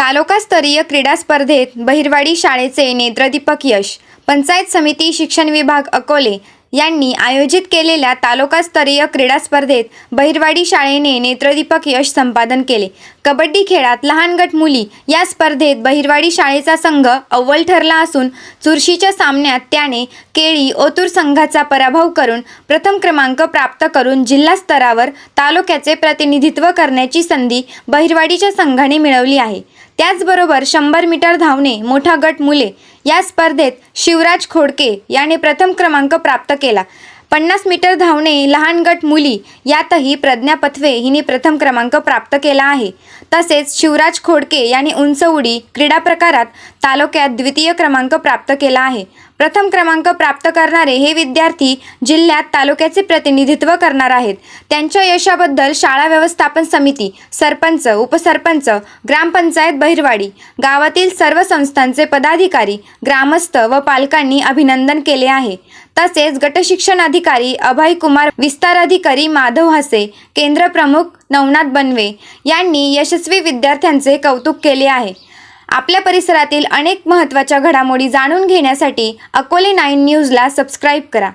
तालुकास्तरीय क्रीडा स्पर्धेत बहिरवाडी शाळेचे नेत्रदीपक यश. पंचायत समिती शिक्षण विभाग अकोले यांनी आयोजित केलेल्या तालुकास्तरीय क्रीडा स्पर्धेत बहिरवाडी शाळेने नेत्रदीपक यश संपादन केले. कबड्डी खेळात लहान गट मुली या स्पर्धेत बहिरवाडी शाळेचा संघ अव्वल ठरला असून चुरशीच्या सामन्यात त्याने केळी ओतूर संघाचा पराभव करून प्रथम क्रमांक प्राप्त करून जिल्हा स्तरावर तालुक्याचे प्रतिनिधित्व करण्याची संधी बहिरवाडीच्या संघाने मिळवली आहे. त्याचबरोबर शंभर मीटर धावणे मोठा गट मुले या स्पर्धेत शिवराज खोडके याने प्रथम क्रमांक प्राप्त केला. पन्नास मीटर धावणे लहान गट मुली यातही प्रज्ञा पथवे हिने प्रथम क्रमांक प्राप्त केला आहे. तसेच शिवराज खोडके यांनी उंच उडी क्रीडा प्रकारात तालुक्यात द्वितीय क्रमांक प्राप्त केला आहे. प्रथम क्रमांक प्राप्त करणारे हे विद्यार्थी जिल्ह्यात तालुक्याचे प्रतिनिधित्व करणार आहेत. त्यांच्या यशाबद्दल शाळा व्यवस्थापन समिती सरपंच उपसरपंच ग्रामपंचायत बहिरवाडी गावातील सर्व संस्थांचे पदाधिकारी ग्रामस्थ व पालकांनी अभिनंदन केले आहे. तसेच गटशिक्षण अधिकारी अभय कुमार विस्तार अधिकारी माधव हसे केंद्र प्रमुख नवनाथ बनवे यांनी यशस्वी विद्यार्थ्यांचे कौतुक केले आहे. आपल्या परिसरातील अनेक महत्त्वाच्या घडामोडी जाणून घेण्यासाठी अकोले नाईन न्यूजला सबस्क्राईब करा.